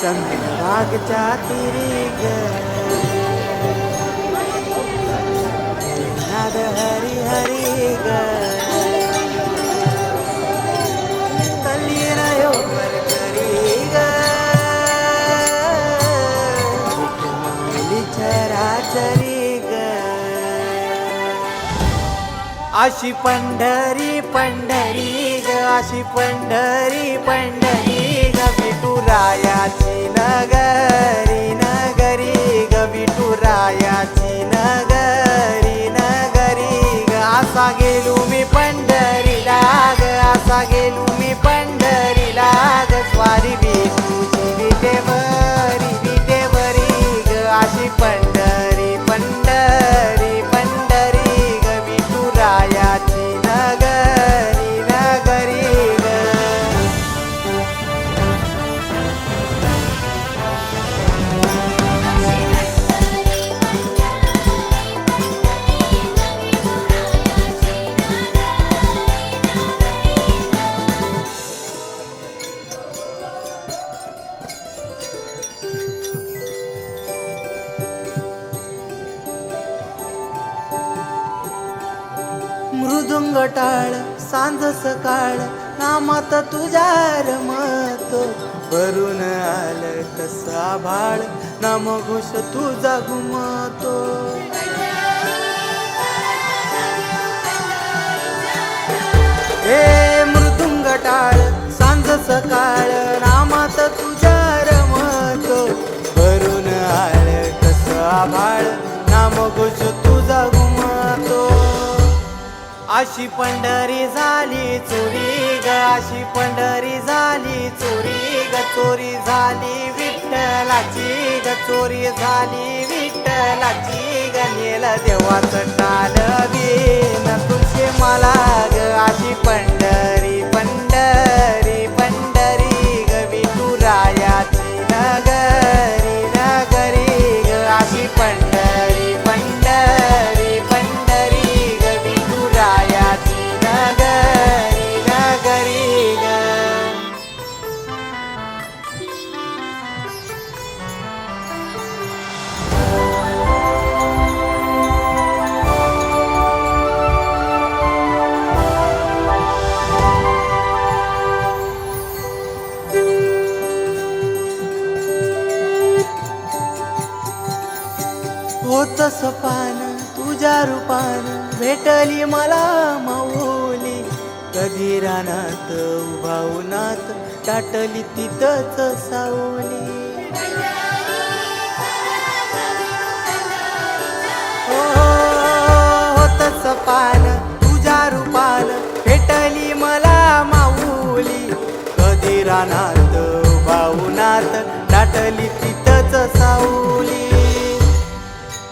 चंद्रभागच्या तिरी ग नाद हरी हरी ग तल्लीन यो वरकरी ग विठ्ठली चराचरी ग अशी पंढरी पंढरी ग अशी पंढरी पंढरी pague झुंगटाळ सांज सकाळ नामात तुझ्या रमत. भरून आलं कसा भाळ नाम घोष तुझा घुमतो. हे मृदुंग टाळ सांज सकाळ नामात तुझ्या रमत. भरून आलं कसा भाळ नाम घोष तुझा अशी पंढरी झाली चोरी ग अशी पंढरी झाली चोरी ग चोरी झाली विठ्ठलाची ग चोरी झाली विठ्ठलाची ग नेल देवाचं होत सपान तुझ्या रूपान भेटली मला माऊली. कधी रानात उभा टाटली तिथंच सावली.